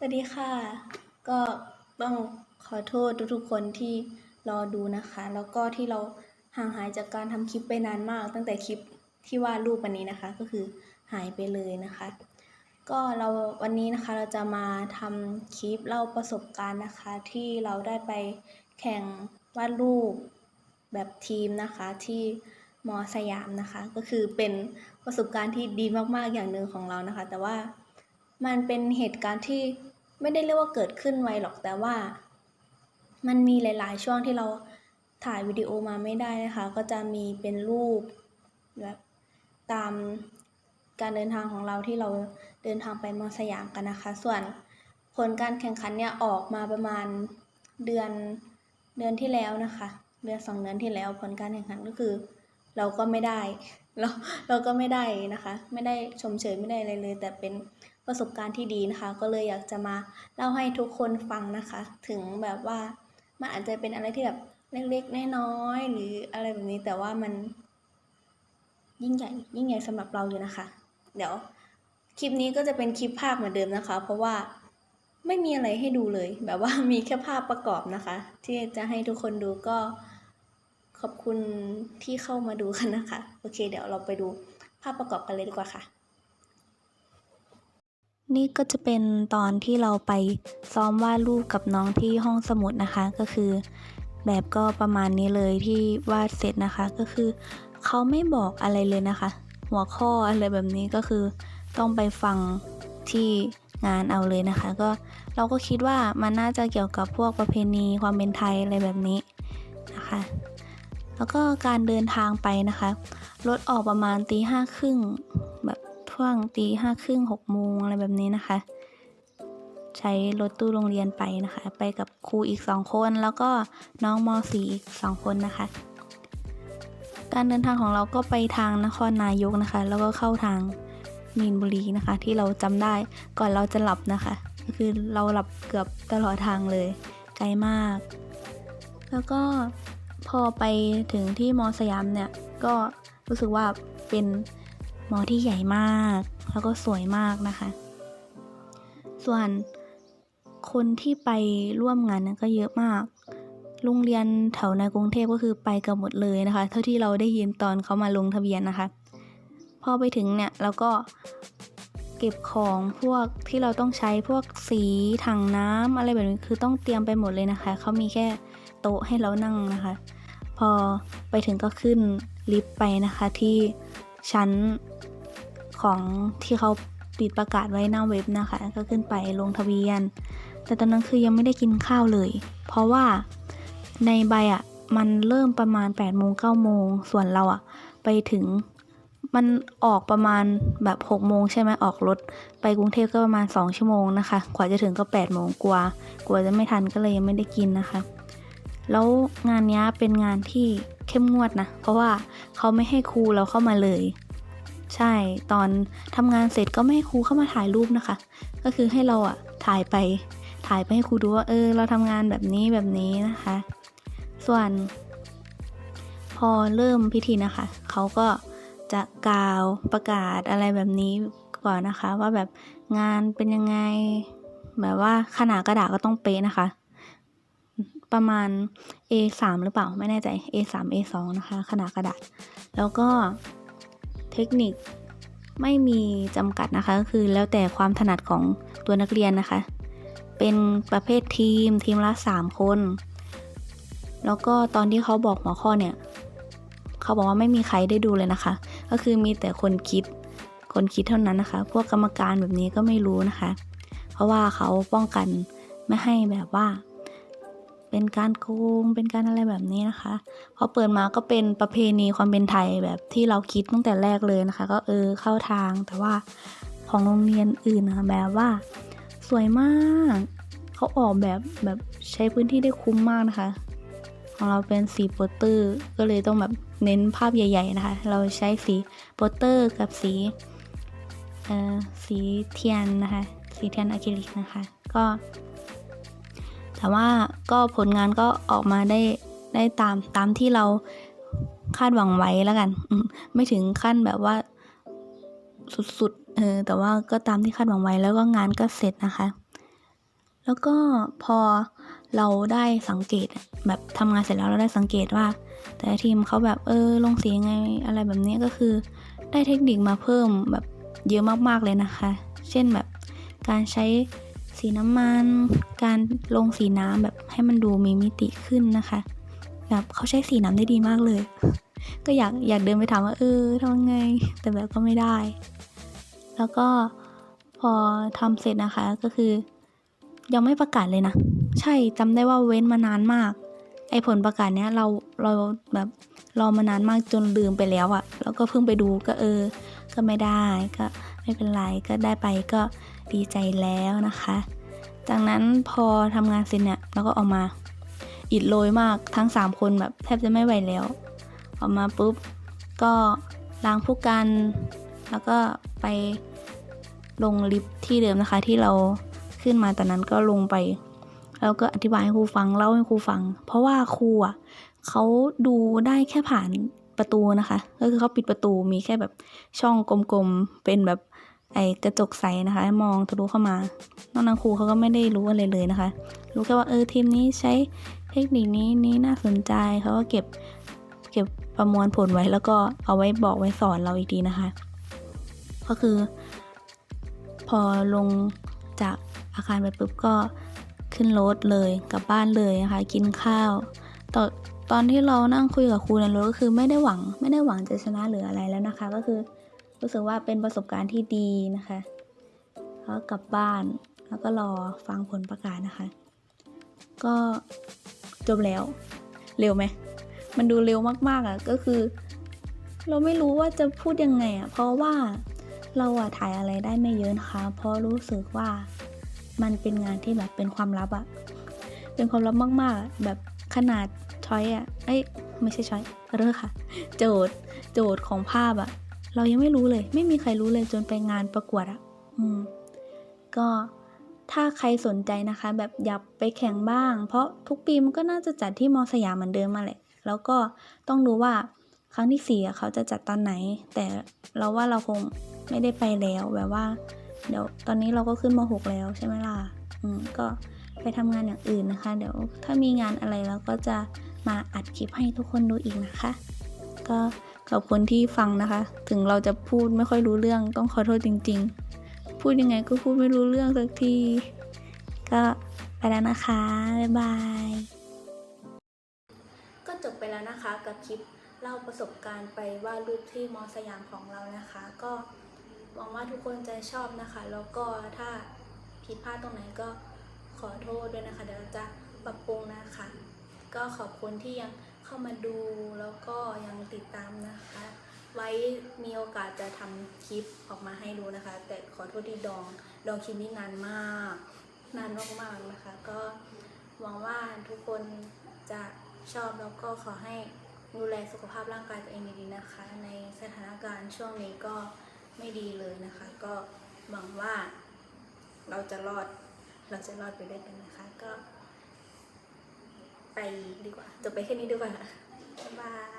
สวัสดีค่ะ ก็ต้องขอโทษทุกๆคนที่รอดูนะคะ แล้วก็ที่เราห่างหายจากการทำคลิปไปนานมาก ตั้งแต่คลิปที่วาดรูปวันนี้นะคะ ก็คือหายไปเลยนะคะ ก็เราวันนี้นะคะเราจะมาทำคลิปเล่าประสบการณ์นะคะ ที่เราได้ไปแข่งวาดรูปแบบทีมนะคะที่มอสยามนะคะ ก็คือเป็นประสบการณ์ที่ดีมากๆอย่างหนึ่งของเรานะคะ แต่ว่ามันเป็นเหตุการณ์ที่ ไม่ได้เรียกว่าเกิดขึ้นไวหรอกแต่ว่า มันมีหลาย ๆ ช่วงที่เราถ่ายวิดีโอมาไม่ได้นะคะ ก็จะมีเป็นรูปแบบตามการเดินทางของเราที่เราเดินทางไปมองสยามกันนะคะ ส่วนผลการแข่งขันเนี่ยออกมาประมาณเดือนเดือนที่แล้วนะคะ เดือนสองเดือนที่แล้วผลการแข่งขันก็คือ เราก็ไม่ได้เราเราก็ไม่ได้นะคะ ไม่ได้ชมเชยไม่ได้อะไรเลย แต่เป็น ประสบการณ์ที่ดีนะคะ ก็เลยอยากจะมาเล่าให้ทุกคนฟังนะคะ ถึงแบบว่ามันอาจจะเป็นอะไรที่แบบเล็กๆน้อยๆหรืออะไรแบบนี้แต่ว่ามัน ยิ่งใหญ่ ยิ่งใหญ่สำหรับเราอยู่นะคะ เดี๋ยวคลิปนี้ก็จะเป็นคลิปภาพเหมือนเดิมนะคะ เพราะว่าไม่มีอะไรให้ดูเลย แบบว่ามีแค่ภาพประกอบนะคะ ที่จะให้ทุกคนดูก็ขอบคุณที่เข้ามาดูกันนะคะ โอเค เดี๋ยวเราไปดูภาพประกอบกันเลยดีกว่าค่ะ นี่ก็จะเป็นตอนที่เราไปซ้อมวาดรูปกับน้องที่ห้องสมุดนะคะ ก็คือ แบบก็ประมาณนี้เลยที่วาดเสร็จนะคะ ก็คือเขาไม่บอกอะไรเลยนะคะ หัวข้ออะไรแบบนี้ก็คือต้องไปฟังที่งานเอาเลยนะคะ ก็เราก็คิดว่ามันน่าจะเกี่ยวกับพวกประเพณีความเป็นไทยอะไรแบบนี้นะคะ แล้วก็การเดินทางไปนะคะรถออกประมาณตีห้าครึ่ง ช่วงตีห้าครึ่งหกโมงอะไรแบบนี้นะคะ ใช้รถตู้โรงเรียนไปนะคะ ไปกับครูอีกสองคน แล้วก็น้องมสีอีกสองคนนะคะ การเดินทางของเราก็ไปทางนครนายกนะคะ แล้วก็เข้าทางมีนบุรีนะคะ ที่เราจำได้ก่อนเราจะหลับนะคะ ก็คือเราหลับเกือบตลอดทางเลยไกลมาก แล้วก็พอไปถึงที่มอสยามเนี่ยก็รู้สึกว่าเป็น มอที่ใหญ่มาก แล้วก็สวยมากนะคะ ส่วนคนที่ไปร่วมงานนั้นก็เยอะมาก โรงเรียนแถวในกรุงเทพก็คือไปกันหมดเลยนะคะ เท่าที่เราได้ยินตอนเขามาลงทะเบียนนะคะ พอไปถึงเนี่ยเราก็เก็บของพวกที่เราต้องใช้พวกสีถังน้ำอะไรแบบนี้คือต้องเตรียมไปหมดเลยนะคะ เขามีแค่โต๊ะให้เรานั่งนะคะ พอไปถึงก็ขึ้นลิฟต์ไปนะคะที่ชั้น ของที่เขาปิดประกาศไว้หน้าเว็บนะคะ ก็ขึ้นไปลงทะเบียน แต่ตอนนั้นคือยังไม่ได้กินข้าวเลย เพราะว่าในใบอะมันเริ่มประมาณ8ปดโมงเก้าโมงส่วนเราอะ ไปถึงมันออกประมาณแบบ6กโมงใช่ไหมออกรถ ไปกรุงเทพก็ประมาณ 2 ชั่วโมงนะคะกว่าจะถึงก็8ปดโมงกว่ากว่าจะไม่ทันก็เลยยังไม่ได้กินนะคะ แล้วงานนี้เป็นงานที่เข้มงวดนะ เพราะว่าเขาไม่ให้ครูเราเข้ามาเลย ใช่ตอนทำงานเสร็จก็ไม่ให้ครูเข้ามาถ่ายรูปนะคะ ก็คือให้เราอะถ่ายไปถ่ายไปให้ครูดูว่าเออ เราทำงานแบบนี้แบบนี้นะคะ ส่วน พอเริ่มพิธีนะคะ เขาก็จะกล่าวประกาศอะไรแบบนี้ก่อนนะคะ ว่าแบบงานเป็นยังไง แบบว่าขนาดกระดาษก็ต้องเป๊ะนะคะ ประมาณ A3 หรือเปล่าไม่แน่ใจ A3 A2 นะคะ ขนาดกระดาษ แล้วก็ เทคนิคไม่มีจำกัดนะคะก็คือแล้วแต่ความถนัดของตัวนักเรียนนะคะ เป็นประเภททีมทีมละ 3 คน แล้วก็ตอนที่เขาบอกหัวข้อเนี่ย เขาบอกว่าไม่มีใครได้ดูเลยนะคะ ก็คือมีแต่คนคิด คนคิดเท่านั้นนะคะ พวกกรรมการแบบนี้ก็ไม่รู้นะคะ เพราะว่าเขาป้องกันไม่ให้แบบว่า เป็นการโกง เป็นการอะไรแบบนี้นะคะ พอเปิดมาก็เป็นประเพณีความเป็นไทยแบบที่เราคิดตั้งแต่แรกเลยนะคะ ก็เออเข้าทาง แต่ว่าของโรงเรียนอื่นนะแบบว่า สวยมาก เขาออกแบบแบบใช้พื้นที่ได้คุ้มมากนะคะ ของเราเป็นสีโปสเตอร์ ก็เลยต้องแบบเน้นภาพใหญ่ ๆ นะคะ เราใช้สีโปสเตอร์กับสีเอ่อสีเทียนนะคะ สีเทียนอะคริลิกนะคะ ก็ แต่ว่าก็ผลงานก็ออกมาได้ได้ตามตามที่เราคาดหวังไว้แล้วกันไม่ถึงขั้นแบบว่าสุดๆเออแต่ว่าก็ตามที่คาดหวังไว้แล้วก็งานก็เสร็จนะคะ แล้วก็พอเราได้สังเกตแบบทำงานเสร็จแล้วเราได้สังเกตว่า แต่ทีมเขาแบบเออลงสียังไงอะไรแบบนี้ก็คือ ได้เทคนิคมาเพิ่มแบบเยอะมากๆเลยนะคะ เช่นแบบการใช้ สีน้ำมัน การลงสีน้ำแบบให้มันดูมีมิติขึ้นนะคะ แบบเขาใช้สีน้ำได้ดีมากเลย ก็อยากอยากเดินไปถามว่าเออทำไง แต่แบบก็ไม่ได้ แล้วก็พอทำเสร็จนะคะก็คือ ยังไม่ประกาศเลยนะ ใช่จำได้ว่าเว้นมานานมาก ไอผลประกาศเนี้ยเราเราแบบรอมานานมากจนลืมไปแล้วอะแล้วก็เพิ่งไปดูก็เออ ก็ไม่ได้ก็ไม่เป็นไรก็ได้ไปก็ ดีใจแล้วนะคะ จากนั้นพอทำงานเสร็จเนี่ยเราก็ออกมาอิดโรยมากทั้ง 3 คนแบบแทบจะไม่ไหวแล้ว ออกมาปุ๊บก็ล้างผู้กัน แล้วก็ไปลงลิฟต์ที่เดิมนะคะ ที่เราขึ้นมาตอนนั้นก็ลงไป แล้วก็อธิบายให้ครูฟังเล่าให้ครูฟัง เพราะว่าครูอะเขาดูได้แค่ผ่านประตูนะคะ ก็คือเขาปิดประตูมีแค่แบบช่องกลมๆเป็นแบบ ไอกระจกใสนะคะ มองทะลุเข้ามา น้อกนั้นครูเขาก็ไม่ได้รู้อะไรเลยนะคะ รู้แค่ว่าเออทีมนี้ใช้เทคนิคนี้นี้น่าสนใจเขาก็เก็บเก็บประมวลผลไว้แล้วก็เอาไว้บอกไว้สอนเราอีกทีนะคะ ก็คือ พอลงจากอาคารไปปุ๊บก็ขึ้นรถเลยกลับบ้านเลยนะคะ กินข้าวตอนตอนที่เรานั่งคุยกับครูในรถก็คือไม่ได้หวัง ไม่ได้หวังจะชนะหรืออะไรแล้วนะคะ ก็คือ รู้สึกว่าเป็นประสบการณ์ที่ดีนะคะแล้วกลับบ้านแล้วก็รอฟังผลประกาศนะคะ ก็จบแล้วเร็วไหมมันดูเร็วมากๆอะ่ะก็คือ เราไม่รู้ว่าจะพูดยังไงอะ่ะเพราะว่าเราอะถ่ายอะไรได้ไม่เยอะนะคะ เพราะรู้สึกว่ามันเป็นงานที่แบบเป็นความลับอะเป็นความลับมากๆ แบบขนาดช้อยอะเอ้ยไม่ใช่ช้อยขอโทษค่ะ โจทย์โจทย์ของภาพอะ เรายังไม่รู้เลย ไม่มีใครรู้เลยจนไปงานประกวดอะอืม ก็ถ้าใครสนใจนะคะ แบบอยากไปแข่งบ้าง เพราะทุกปีมันก็น่าจะจัดที่มอสยามเหมือนเดิมมาแหละ แล้วก็ต้องดูว่าครั้งที่สี่อะเขาจะจัดตอนไหน แต่เราว่าเราคงไม่ได้ไปแล้วแบบว่า เดี๋ยวตอนนี้เราก็ขึ้นมหกแล้วใช่ไหมล่ะ อืม ก็ไปทำงานอย่างอื่นนะคะ เดี๋ยวถ้ามีงานอะไรเราก็จะมาอัดคลิปให้ทุกคนดูอีกนะคะ ก็ ขอบคุณที่ฟังนะคะ ถึงเราจะพูดไม่ค่อยรู้เรื่องต้องขอโทษจริง ๆ พูดยังไงก็พูดไม่รู้เรื่องสักที ก็ไปแล้วนะคะ บ๊ายบาย ก็จบไปแล้วนะคะกับคลิปเล่าประสบการณ์ไปวาดรูปที่มอสยามของเรานะคะ ก็หวังว่าทุกคนจะชอบนะคะ แล้วก็ถ้าผิดพลาดตรงไหนก็ขอโทษด้วยนะคะ เดี๋ยวเราจะปรับปรุงนะคะ ก็ขอบคุณที่ยัง เข้ามาดูแล้วก็ยังติดตามนะคะ ไว้มีโอกาสจะทำคลิปออกมาให้ดูนะคะ แต่ขอโทษที่ดองดองคลิปนี้นานมาก นานมากๆนะคะ ก็หวังว่าทุกคนจะชอบแล้วก็ขอให้ดูแลสุขภาพร่างกายตัวเองดีๆนะคะ ในสถานการณ์ช่วงนี้ก็ไม่ดีเลยนะคะ ก็หวังว่าเราจะรอดเราจะรอดไปด้วยกันนะคะ ก็ ไปดีกว่า จบไปแค่นี้ดีกว่า บ๊ายบาย